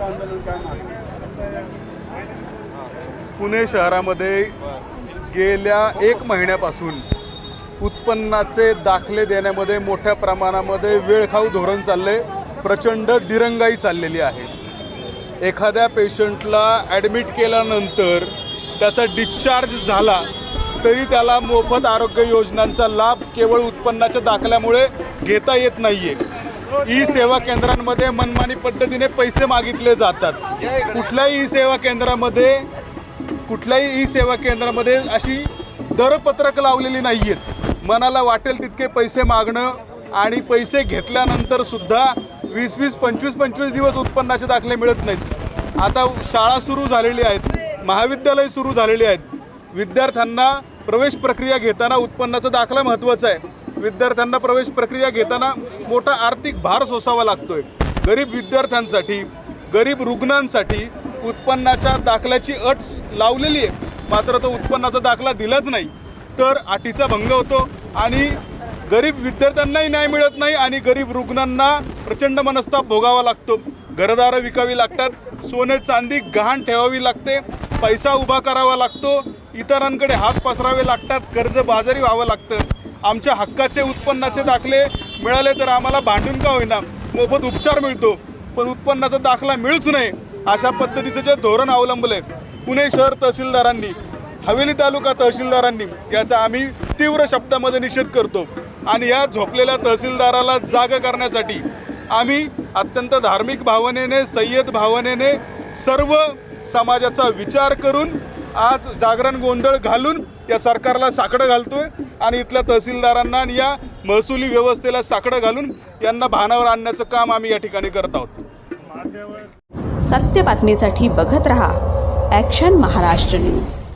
आंदोलन काय मागणी पुणे शहरामध्ये गेल्या एक महिन्यापासून उत्पन्नाचे दाखले देण्यामध्ये मोठ्या प्रमाणामध्ये वेळखाऊ धोरण चालले प्रचंड दिरंगाई चाललेली आहे. एखाद्या पेशंटला ॲडमिट केल्यानंतर त्याचा डिस्चार्ज झाला तरी त्याला मोफत आरोग्य योजनांचा लाभ केवळ उत्पन्नाच्या दाखल्यामुळे घेता येत नाही आहे ई सेवा केंद्रांमध्ये मनमानी पद्धतीने पैसे मागितले जातात. कुठल्याही ई सेवा केंद्रामध्ये कुठल्याही ई सेवा केंद्रामध्ये अशी दरपत्रक लावलेली नाही आहेत मनाला वाटेल तितके पैसे मागणं आणि पैसे घेतल्यानंतर सुद्धा वीस वीस पंचवीस पंचवीस दिवस उत्पन्नाचे दाखले मिळत नाहीत. आता शाळा सुरू झालेली आहेत महाविद्यालय सुरू झालेली आहेत. विद्यार्थ्यांना प्रवेश प्रक्रिया घेताना उत्पन्नाचा दाखला महत्त्वाचा आहे. विद्यार्थ्यांना प्रवेश प्रक्रिया घेताना मोठा आर्थिक भार सोसावा लागतोय. गरीब विद्यार्थ्यांसाठी गरीब रुग्णांसाठी उत्पन्नाच्या दाखल्याची अट लावलेली आहे. मात्र तो उत्पन्नाचा दाखला दिलाच नाही. तर अटीचा भंग होतो आणि गरीब विद्यार्थ्यांनाही न्याय मिळत नाही आणि गरीब रुग्णांना प्रचंड मनस्ताप भोगावा लागतो. घरदारं विकावी लागतात सोने चांदी गहाण ठेवावी लागते पैसा उभा करावा लागतो इतरांकडे हात पसरावे लागतात कर्ज बाजारी व्हावं लागतं. आमच्या हक्काचे उत्पन्नाचे दाखले मिळाले तर आम्हाला भांडून का होईना? मोफत उपचार मिळतो पण उत्पन्नाचा दाखला मिळूच नाही अशा पद्धतीचं जे धोरण अवलंबले पुणे शहर तहसीलदारांनी हवेली तालुका तहसीलदारांनी याचा आम्ही तीव्र शब्दामध्ये निषेध करतो. आणि या झोपलेल्या तहसीलदाराला जाग करण्यासाठी आम्ही अत्यंत धार्मिक भावनेने सय्यद भावनेने सर्व समाजाचा विचार करून आज जागरण गोंधळ घालून या सरकारला साकडं घालतोय आणि इथल्या तहसीलदारांना आणि या महसुली व्यवस्थेला साकडं घालून यांना भानावर आणण्याचं काम आम्ही या ठिकाणी करत आहोत. सत्य बातमीसाठी बघत रहा ॲक्शन महाराष्ट्र न्यूज